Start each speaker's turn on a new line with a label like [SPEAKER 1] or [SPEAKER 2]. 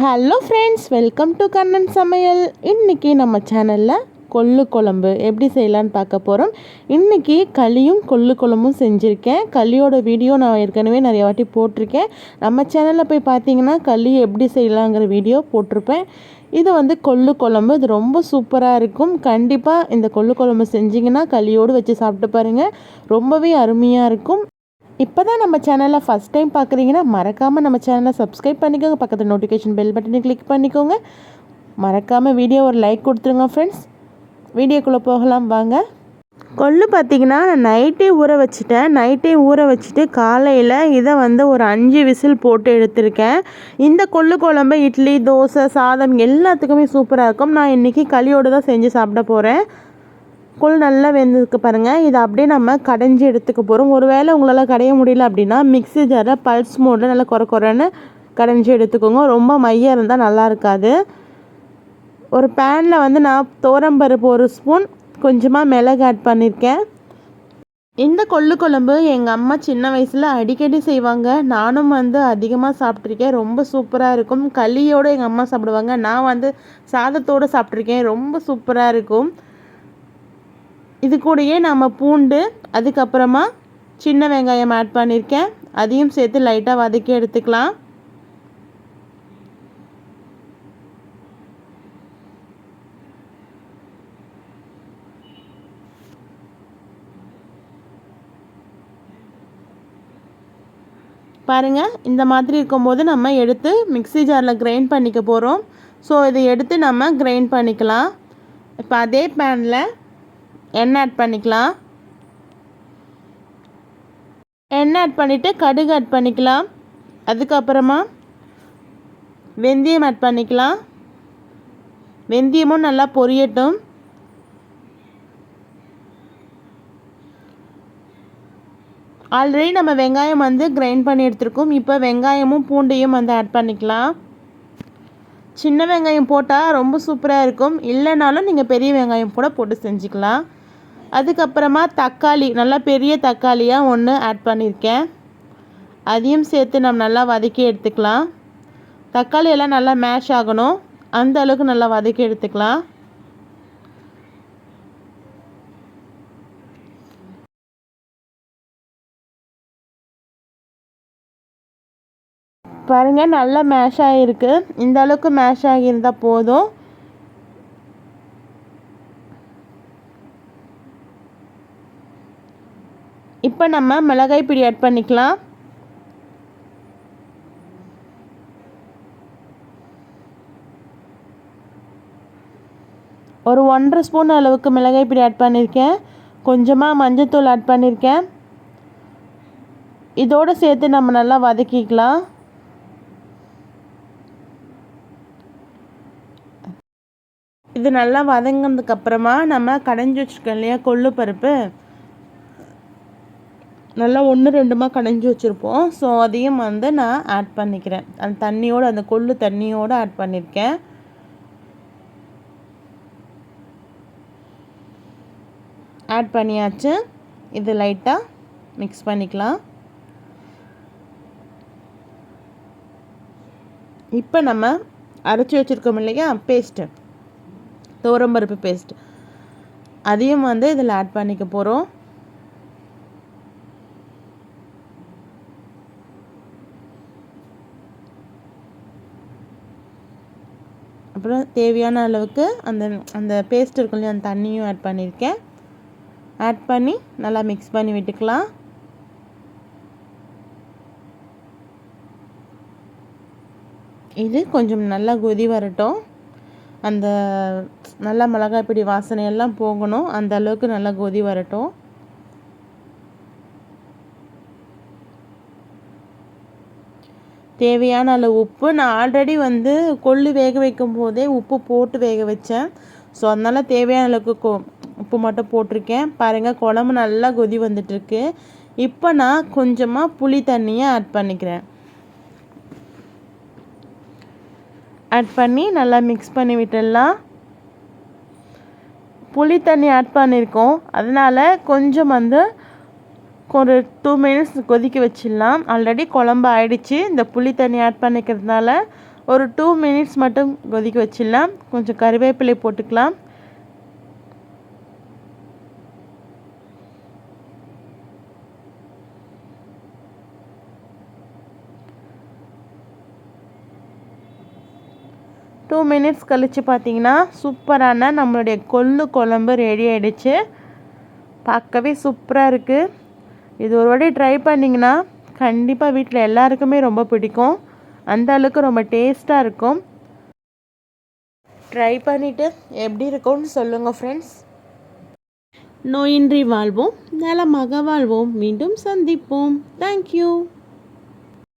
[SPEAKER 1] Hello friends welcome to Kannan சமையல் இன்றைக்கி நம்ம சேனலில் கொள்ளு குழம்பு எப்படி செய்யலான்னு பார்க்க போகிறோம் இன்றைக்கி களியும் கொள்ளு குழம்பும் செஞ்சுருக்கேன். களியோட வீடியோ நான் ஏற்கனவே நிறைய வாட்டி போட்டிருக்கேன். நம்ம சேனலில் போய் பார்த்தீங்கன்னா களி எப்படி செய்யலாங்கிற வீடியோ போட்டிருப்பேன். இது வந்து கொள்ளு குழம்பு இது ரொம்ப சூப்பராக இருக்கும். கண்டிப்பாக இந்த கொள்ளு குழம்பு செஞ்சிங்கன்னா களியோடு வச்சு சாப்பிட்டு பாருங்கள் ரொம்பவே அருமையாக இருக்கும். இப்போ தான் நம்ம சேனலில் ஃபஸ்ட் டைம் பார்க்குறீங்கன்னா மறக்காமல் நம்ம சேனலை சப்ஸ்கிரைப் பண்ணிக்கோங்க. பக்கத்தில் நோட்டிஃபிகேஷன் பெல் பட்டனை கிளிக் பண்ணிக்கோங்க. மறக்காமல் வீடியோ ஒரு லைக் கொடுத்துருங்க ஃப்ரெண்ட்ஸ் வீடியோக்குள்ளே போகலாம் வாங்க. கொள்ளு பார்த்தீங்கன்னா நான் நைட்டே ஊற வச்சுட்டேன். நைட்டே ஊற வச்சுட்டு காலையில் இதை வந்து ஒரு அஞ்சு விசில் போட்டு எடுத்திருக்கேன். இந்த கொள்ளு குழம்பு இட்லி தோசை சாதம் எல்லாத்துக்குமே சூப்பராக இருக்கும். நான் இன்றைக்கி களியோடு தான் செஞ்சு சாப்பிட போகிறேன் கொள் நல்லா வெந்ததுக்கு பாருங்கள் இதை அப்படியே நம்ம கடைஞ்சி எடுத்துக்க போகிறோம் ஒரு வேளை உங்களால் கடைய முடியல அப்படின்னா மிக்ஸி ஜாரில் பல்ஸ் மோடில் நல்லா குறை குறைன்னு கடைஞ்சி எடுத்துக்கோங்க. ரொம்ப மையம் இருந்தால் நல்லா இருக்காது. ஒரு பேனில் வந்து நான் தோரம்பருப்பு ஒரு ஸ்பூன் கொஞ்சமாக மிளகு ஆட் பண்ணியிருக்கேன் இந்த கொள்ளு குழம்பு எங்கள் அம்மா சின்ன வயசில் அடிக்கடி செய்வாங்க. நானும் வந்து அதிகமாக சாப்பிட்ருக்கேன் ரொம்ப சூப்பராக இருக்கும். களியோடு எங்கள் அம்மா சாப்பிடுவாங்க. நான் வந்து சாதத்தோடு சாப்பிட்ருக்கேன் ரொம்ப சூப்பராக இருக்கும். இது கூடயே நம்ம பூண்டு அதுக்கப்புறமா சின்ன வெங்காயம் ஆட் பண்ணியிருக்கேன் அதையும் சேர்த்து லைட்டாக வதக்கி எடுத்துக்கலாம். பாருங்கள் இந்த மாதிரி இருக்கும்போது நம்ம எடுத்து மிக்சி ஜாரில் கிரைண்ட் பண்ணிக்க போகிறோம் ஸோ இதை எடுத்து நம்ம கிரைண்ட் பண்ணிக்கலாம். இப்போ அதே பேனில் எண்ணெய் ஆட் பண்ணிக்கலாம்? எண்ணெய் ஆட் பண்ணிவிட்டு கடுகு ஆட் பண்ணிக்கலாம். அதுக்கப்புறமா வெந்தயம் ஆட் பண்ணிக்கலாம். வெந்தயமும் நல்லா பொரியட்டும். ஆல்ரெடி நம்ம வெங்காயம் வந்து கிரைண்ட் பண்ணி எடுத்துருக்கோம். இப்போ வெங்காயமும் பூண்டையும் வந்து ஆட் பண்ணிக்கலாம். சின்ன வெங்காயம் போட்டால் ரொம்ப சூப்பராக இருக்கும். இல்லைனாலும் நீங்கள் பெரிய வெங்காயம் கூட போட்டு செஞ்சுக்கலாம். அதுக்கப்புறமா தக்காளி நல்லா பெரிய தக்காளியாக ஒன்று ஆட் பண்ணியிருக்கேன் அதையும் சேர்த்து நம்ம நல்லா வதக்கி எடுத்துக்கலாம். தக்காளி எல்லாம் நல்லா மேஷ் ஆகணும். அந்த அளவுக்கு நல்லா வதக்கி எடுத்துக்கலாம். பாருங்கள் நல்லா மேஷ் ஆகிருக்கு இந்த அளவுக்கு மேஷ் ஆகியிருந்தால் போதும். இப்போ நம்ம மிளகாய் பிடி ஆட் பண்ணிக்கலாம். ஒரு ஒன்றரை ஸ்பூன் அளவுக்கு மிளகாய் பிடி ஆட் பண்ணியிருக்கேன் கொஞ்சமாக மஞ்சத்தூள் ஆட் பண்ணியிருக்கேன் இதோடு சேர்த்து நம்ம நல்லா வதக்கிக்கலாம். இது நல்லா வதங்கினதுக்கப்புறமா நம்ம கடைஞ்சி வச்சுருக்கோம் இல்லையா கொள்ளு பருப்பு. நல்லா ஒன்று ரெண்டுமா கடைஞ்சி வச்சுருப்போம். ஸோ அதையும் வந்து நான் ஆட் பண்ணிக்கிறேன். அந்த தண்ணியோடு அந்த கொள்ளு தண்ணியோடு ஆட் பண்ணியிருக்கேன் ஆட் பண்ணியாச்சு. இது லைட்டாக மிக்ஸ் பண்ணிக்கலாம். இப்போ நம்ம அரைச்சி வச்சுருக்கோம் இல்லையா? பேஸ்ட்டு தோரம்பருப்பு பேஸ்ட் அதையும் வந்து இதில் ஆட் பண்ணிக்க போகிறோம் அப்புறம் தேவையான அளவுக்கு அந்த அந்த பேஸ்ட் இருக்கும் இல்லையா அந்த தண்ணியும் ஆட் பண்ணியிருக்கேன். ஆட் பண்ணி நல்லா மிக்ஸ் பண்ணி விட்டுக்கலாம். இது கொஞ்சம் நல்லா கொதி வரட்டும். அந்த நல்லா மிளகாய் பிடி வாசனையெல்லாம் போகணும். அந்த அளவுக்கு நல்லா கொதி வரட்டும். தேவையான அளவு உப்பு. நான் ஆல்ரெடி வந்து கொள்ளு வேக வைக்கும் போதே உப்பு போட்டு வேக வச்சேன். ஸோ அதனால் தேவையான அளவுக்கு கொ உப்பு மட்டும் போட்டிருக்கேன். பாருங்கள் குழம்பு நல்லா கொதி வந்துட்டுருக்கு. இப்போ நான் கொஞ்சமாக புளி தண்ணியை ஆட் பண்ணிக்கிறேன். ஆட் பண்ணி நல்லா மிக்ஸ் பண்ணி விட்டுடலாம். புளி தண்ணி ஆட் பண்ணியிருக்கோம் அதனால் கொஞ்சம் வந்து ஒரு டூ மினிட்ஸ் கொதிக்க வச்சிடலாம். ஆல்ரெடி குழம்பு ஆயிடுச்சு. இந்த புளி தண்ணி ஆட் பண்ணிக்கிறதுனால ஒரு டூ மினிட்ஸ் மட்டும் கொதிக்க வச்சிடலாம். கொஞ்சம் கருவேப்பிலை போட்டுக்கலாம். டூ மினிட்ஸ் கழித்து பார்த்தீங்கன்னா சூப்பரான நம்மளுடைய கொள்ளு குழம்பு ரெடி ஆகிடுச்சு பார்க்கவே சூப்பராக இருக்குது இது ஒரு வாட்டி ட்ரை பண்ணிங்கன்னா கண்டிப்பாக வீட்டில் எல்லாருக்குமே ரொம்ப பிடிக்கும். அந்த அளவுக்கு ரொம்ப டேஸ்ட்டாக இருக்கும். ட்ரை பண்ணிவிட்டு எப்படி இருக்கும்னு சொல்லுங்கள் ஃப்ரெண்ட்ஸ் நோயின்றி வாழ்வோம் நலமாக வாழ்வோம். மீண்டும் சந்திப்போம். தேங்க்யூ